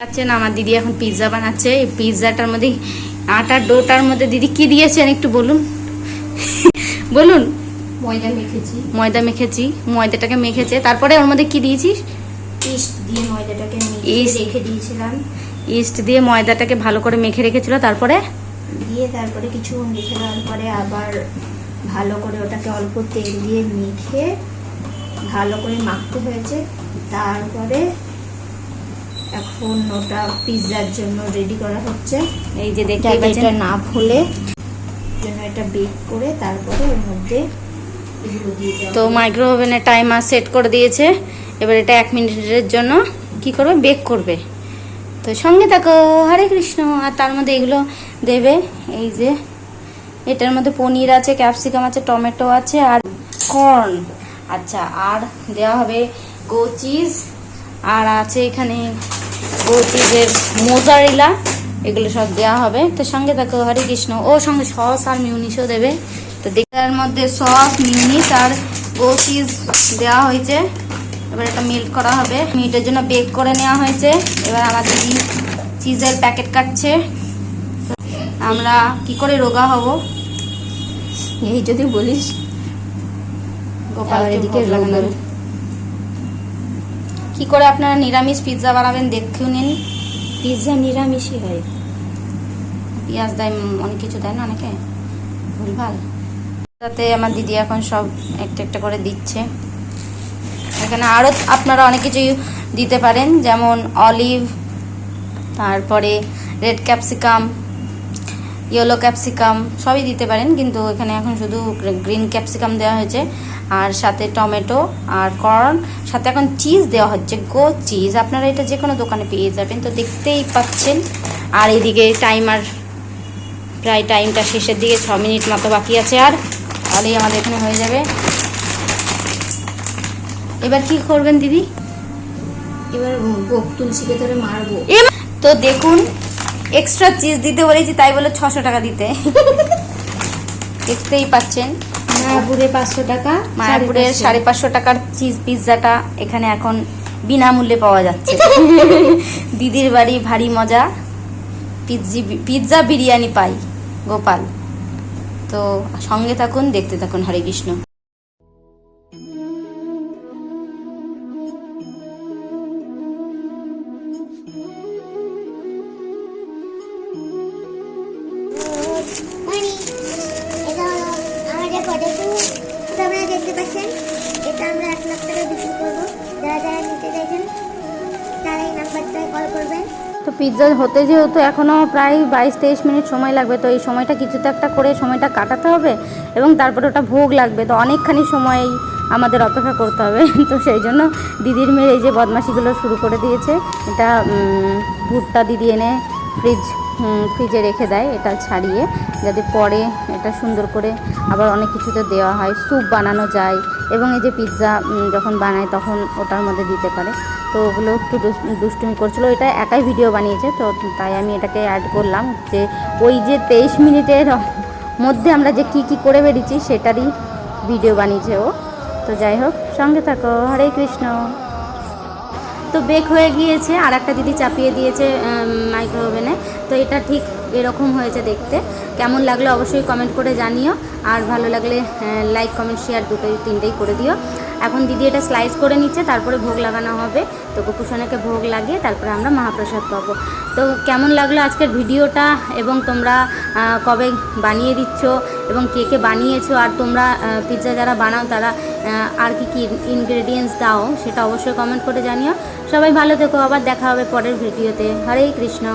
আছেন আমার দিদি এখন পিৎজা বানাচ্ছে। এই পিৎজাটার মধ্যে আটার ডোটার মধ্যে দিদি কি দিয়েছেন একটু বলুন? বলুন। ময়দা মেখেছি। ময়দা মেখেছি ময়দাটাকে মেখেছে। তারপরে ওর মধ্যে কি দিয়েছিস? ইস্ট দিয়ে ময়দাটাকে মেখে। রেখে দিয়েছিলাম। ইস্ট দিয়ে ময়দাটাকে ভালো করে মেখে রেখেছিল তারপরে? দিয়ে তারপরে কিছুক্ষণ রেখে দেওয়ার পরে আবার ভালো করে ওটাকে অল্প তেল দিয়ে মেখে ভালো করে মাখতে হয়েছে। তারপরে এখন ওটা পিৎজার জন্য রেডি করা হচ্ছে। এই যে দেখতে এটা না ফুলে জন্য এটা বেক করে তারপরে ওর মধ্যে তো মাইক্রো ওভেনের টাইমার সেট করে দিয়েছে। এবার এটা এক মিনিটের জন্য কি করবে? বেক করবে। তো সঙ্গে থাকো। হরে কৃষ্ণ। আর তার মধ্যে এগুলো দেবে। এই যে এটার মধ্যে পনির আছে ক্যাপসিকাম আছে টমেটো আছে আর কর্ন আচ্ছা আর দেওয়া হবে গো চিজ আর আছে এখানে গো চিজের মোজারিলা এগুলো সব দেওয়া হবে। তো সঙ্গে থাকো হরে কৃষ্ণ। ও সঙ্গে সস আর মিউনিশও দেবে। তো দেখার মধ্যে সস মিউনিস আর গো চিজ দেওয়া হয়েছে। এবার এটা মেল্ট করা হবে। মিনিটের জন্য বেক করে নেওয়া হয়েছে। এবার আমার দিদি চিজের প্যাকেট কাটছে। আমরা কি করে রোগা হব? এই যদি বলিস। গোপাল আবার এদিকে এদিকে লাগানো রোগা। কি করে আপনারা নিরামিষ পিৎজা বানাবেন দেখেও নিন। পিৎজা নিরামিষই হয়। পেঁয়াজ দেয় অনেক কিছু দেয় না অনেকে? ভুলভাল। তাতে আমার দিদি এখন সব একটা একটা করে দিচ্ছে। এখানে আরও আপনারা অনেক কিছুই দিতে পারেন যেমন অলিভ তারপরে রেড ক্যাপসিকাম ইয়েলো ক্যাপসিকাম সবই দিতে পারেন কিন্তু এখানে এখন শুধু গ্রিন ক্যাপসিকাম দেওয়া হয়েছে আর সাথে টমেটো আর কর্ন সাথে এখন চিজ দেওয়া হচ্ছে গো চিজ আপনারা এটা যে কোনো দোকানে পেয়ে যাবেন তো দেখতেই পাচ্ছেন। আর এদিকে টাইমার প্রায় টাইমটা শেষের দিকে ছ মিনিট মতো বাকি আছে আর তাহলেই আমাদের এখানে হয়ে যাবে। এবার কি করবেন দিদি? এবার তুলসীকে ধরে মারবো। তো দেখুন এক্সট্রা চিজ দিতে বলেছি তাই বলে ছশো টাকা দিতে। দেখতেই পাচ্ছেন। মায়াপুরে পাঁচশো টাকা মায়াপুরের সাড়ে পাঁচশো। টাকার চিজ পিৎজাটা এখানে এখন বিনামূল্যে পাওয়া যাচ্ছে। দিদির বাড়ি ভারী মজা। পিৎজি পিৎজা বিরিয়ানি পাই গোপাল। তো সঙ্গে থাকুন দেখতে থাকুন হরে কৃষ্ণ। আমাদের আপনারা দেখতে পাচ্ছেন, এটা আমরা এক লাখ টাকা বিক্রি করব। যারা যারা নিতে চাইছেন, তারা এই নাম্বারটায় কল করবেন। তো পিৎজা হতে যেহেতু এখনও প্রায় বাইশ তেইশ মিনিট সময় লাগবে, তো এই সময়টা কিছু তো একটা করে সময়টা কাটাতে হবে এবং তারপরে ওটা ভোগ লাগবে। তো অনেকখানি সময় আমাদের অপেক্ষা করতে হবে। তো সেই জন্য দিদির মেয়ের এই যে বদমাশিগুলো শুরু করে দিয়েছে, এটা ভুট্টা দিদি এনে ফ্রিজ ফ্রিজে রেখে দেয় এটা ছাড়িয়ে, যাতে পরে এটা সুন্দর করে আবার অনেক কিছুতে দেওয়া হয়, স্যুপ বানানো যায় এবং এই যে পিৎজা যখন বানায় তখন ওটার মধ্যে দিতে পারে। তো ওগুলো একটু দুষ্টুমি করছিল, এটা একাই ভিডিও বানিয়েছে, তো তাই আমি এটাকে অ্যাড করলাম যে ওই যে তেইশ মিনিটের মধ্যে আমরা যে কি কি করে বেরিয়েছি সেটারই ভিডিও বানিয়েছে ও। তো যাই হোক, সঙ্গে থাকো, হরে কৃষ্ণ। তো বেক হয়ে গিয়েছে, আর একটা দিদি চাপিয়ে দিয়েছে মাইক্রো ওভেনে তো এটা ঠিক এরকম হয়েছে দেখতে। কেমন লাগল অবশ্যই কমেন্ট করে জানিও। আর ভালো লাগলে লাইক কমেন্ট শেয়ার দুটোই, তিনটেই করে দিও। এখন দিদি এটা স্লাইস করে নিচ্ছে, তারপরে ভোগ লাগানো হবে। তো গোপুসোনাকে ভোগ লাগিয়ে তারপরে আমরা মহাপ্রসাদ পাবো। তো কেমন লাগল আজকের ভিডিওটা এবং তোমরা কবে বানিয়ে দিচ্ছ এবং কে কে বানিয়েছো আর তোমরা পিৎজা যারা বানাও তারা আর কি কি ইনগ্রেডিয়েন্টস দাও সেটা অবশ্যই কমেন্ট করে জানিও। সবাই ভালো থেকো, আবার দেখা হবে পরের ভিডিওতে। হরে কৃষ্ণ।